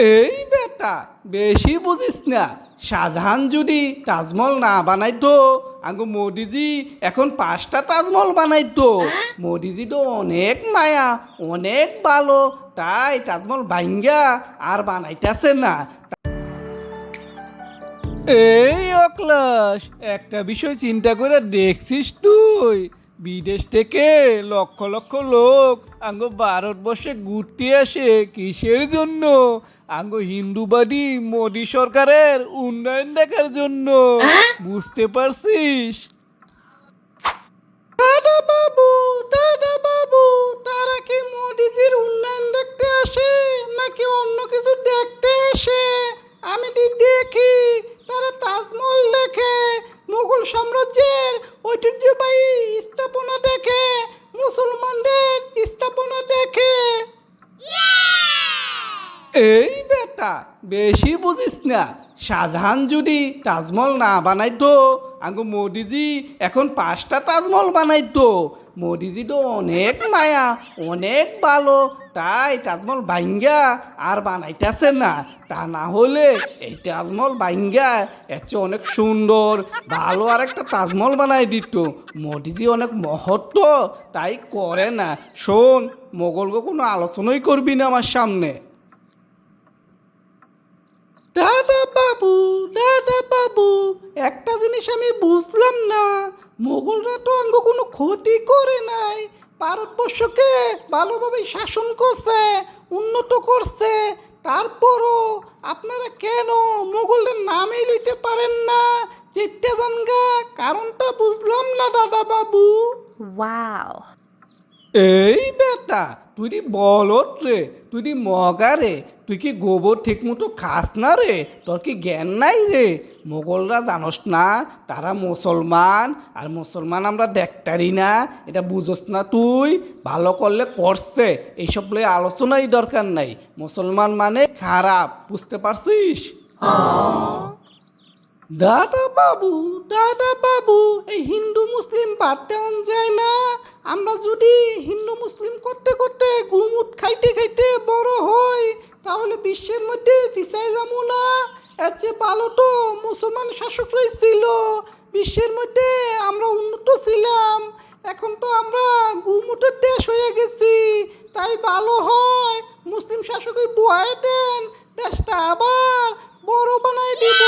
এই বেটা বেশি বুঝিস না। শাহজাহান যদি তাজমহল না বানাইতো আঙ্গু মোদিজি এখন পাঁচটা তাজমহল বানাইতো। মোদিজি তো অনেক মায়া অনেক ভালো তাই তাজমহল ভাঙ্গা আর বানাইতেছে না। এই অক্লাস একটা বিষয় চিন্তা করে দেখছিস তুই। বিদেশ থেকে লক্ষ লক্ষ লোক আঙ্গো ভারতবর্ষে ঘুরতে আসে। কিসের জন্য? আঙ্গো হিন্দুবাদী মোদী সরকারের উন্নয়ন দেখার জন্য। বুঝতে পারছিস? এই বেটা, বেশি বুঝিস না। শাহজাহান যদি তাজমহল না বানাইতো, আঙ্গু মোদিজি এখন পাঁচটা তাজমহল বানাইতো। মোদিজি তো অনেক মায়া, অনেক ভালো, তাই তাজমহল ভাঙ্গা আর বানাইতেছে না। তা না হলে এই তাজমহল ভাঙ্গা, এর চেয়ে অনেক সুন্দর, ভালো আর একটা তাজমহল বানাই দিত। মোদিজি অনেক মহত্ব, তাই করে না। শোন মোগলকে কোনো আলোচনাই করবি না আমার সামনে। দাদা বাবু দাদা বাবু একটা জিনিস আমি বুঝলাম না। মোগলরা তো আঙ্গ কোনো ক্ষতি করে নাই। ভারতবর্ষকে ভালোভাবে শাসন করছে, উন্নত করছে। তারপরও আপনারা কেন মোগলদের নামই লইতে পারেন না? চিট্টে জানগা কারণটা বুঝলাম না দাদা বাবু Wow. এই বেটা, তুই দি বলত রে, তুই দি মগা রে, তুই কি গোবর ঠিক মতো খাস না রে? তোর কি জ্ঞান নাই রে? মোগলরা জানস না, তারা মুসলমান, আর মুসলমান আমরা দেখতারি না, এটা বুঝোস না তুই, ভালো করলে করছে, এইসব লয়ে আলোচনাই দরকার নাই, মুসলমান মানে খারাপ, বুঝতে পারছিস? দাদা বাবু দাদা বাবু, এই হিন্দু মুসলিম বাদ দেওয়ান যায় না। আমরা যদি হিন্দু মুসলিম করতে করতে গুমুট খাইতে খাইতে বড় হই, তাহলে বিশ্বের মধ্যে পিছাই যাব না। এর চেয়ে ভালো তো মুসলমান শাসকরাই ছিল। বিশ্বের মধ্যে আমরা উন্নত ছিলাম। এখন তো আমরা গুমুটের দেশ হয়ে গেছি। তাই ভালো হয় মুসলিম শাসকই বয়ে দেন, দেশটা আবার বড় বানাই দিব।